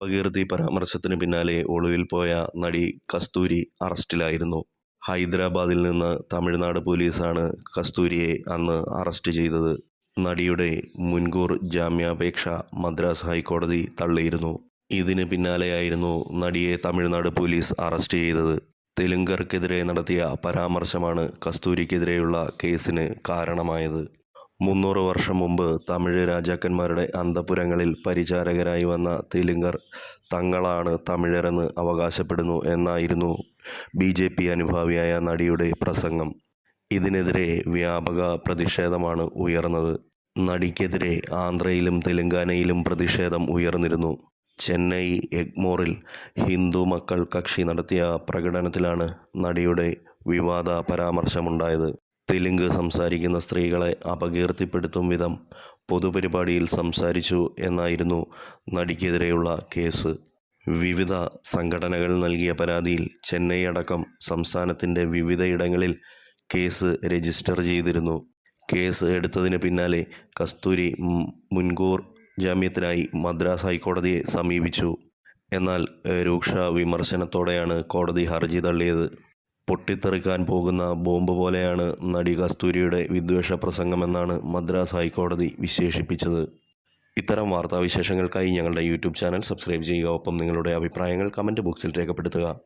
അപകീർത്തി പരാമർശത്തിന് പിന്നാലെ ഒളിവിൽ പോയ നടി കസ്തൂരി അറസ്റ്റിലായിരുന്നു. ഹൈദരാബാദിൽ നിന്ന് തമിഴ്നാട് പോലീസാണ് കസ്തൂരിയെ അന്ന് അറസ്റ്റ് ചെയ്തത്. നടിയുടെ മുൻകൂർ ജാമ്യാപേക്ഷ മദ്രാസ് ഹൈക്കോടതി തള്ളിയിരുന്നു. ഇതിന് പിന്നാലെയായിരുന്നു നടിയെ തമിഴ്നാട് പോലീസ് അറസ്റ്റ് ചെയ്തത്. തെലുങ്കർക്കെതിരെ നടത്തിയ പരാമർശമാണ് കസ്തൂരിക്കെതിരെയുള്ള കേസിന് കാരണമായത്. മുന്നൂറ് വർഷം മുമ്പ് തമിഴ് രാജാക്കന്മാരുടെ അന്തപുരങ്ങളിൽ പരിചാരകരായി വന്ന തെലുങ്കർ തങ്ങളാണ് തമിഴരെന്ന് അവകാശപ്പെടുന്നു എന്നായിരുന്നു ബി ജെ പി അനുഭാവിയായ നടിയുടെ പ്രസംഗം. ഇതിനെതിരെ വ്യാപക പ്രതിഷേധമാണ് ഉയർന്നത്. നടിക്കെതിരെ ആന്ധ്രയിലും തെലങ്കാനയിലും പ്രതിഷേധം ഉയർന്നിരുന്നു. ചെന്നൈ എഗ്മോറിൽ ഹിന്ദു മക്കൾ കക്ഷി നടത്തിയ പ്രകടനത്തിലാണ് നടിയുടെ വിവാദ പരാമർശമുണ്ടായത്. തെലുങ്ക് സംസാരിക്കുന്ന സ്ത്രീകളെ അപകീർത്തിപ്പെടുത്തും വിധം പൊതുപരിപാടിയിൽ സംസാരിച്ചു എന്നായിരുന്നു നടിക്കെതിരെയുള്ള കേസ്. വിവിധ സംഘടനകൾ നൽകിയ പരാതിയിൽ ചെന്നൈ അടക്കം സംസ്ഥാനത്തിന്റെ വിവിധയിടങ്ങളിൽ കേസ് രജിസ്റ്റർ ചെയ്തിരുന്നു. കേസ് എടുത്തതിന് പിന്നാലെ കസ്തൂരി മുൻകൂർ ജാമ്യത്തിനായി മദ്രാസ് ഹൈക്കോടതിയെ സമീപിച്ചു. എന്നാൽ രൂക്ഷ വിമർശനത്തോടെയാണ് കോടതി ഹർജി തള്ളിയത്. പൊട്ടിത്തെറിക്കാൻ പോകുന്ന ബോംബ് പോലെയാണ് നടി കസ്തൂരിയുടെ വിദ്വേഷ പ്രസംഗമെന്നാണ് മദ്രാസ് ഹൈക്കോടതി വിശേഷിപ്പിച്ചത്. ഇത്തരം വാർത്താവിശേഷങ്ങൾക്കായി ഞങ്ങളുടെ യൂട്യൂബ് ചാനൽ സബ്സ്ക്രൈബ് ചെയ്യുക. ഒപ്പം നിങ്ങളുടെ അഭിപ്രായങ്ങൾ കമന്റ് ബോക്സിൽ രേഖപ്പെടുത്തുക.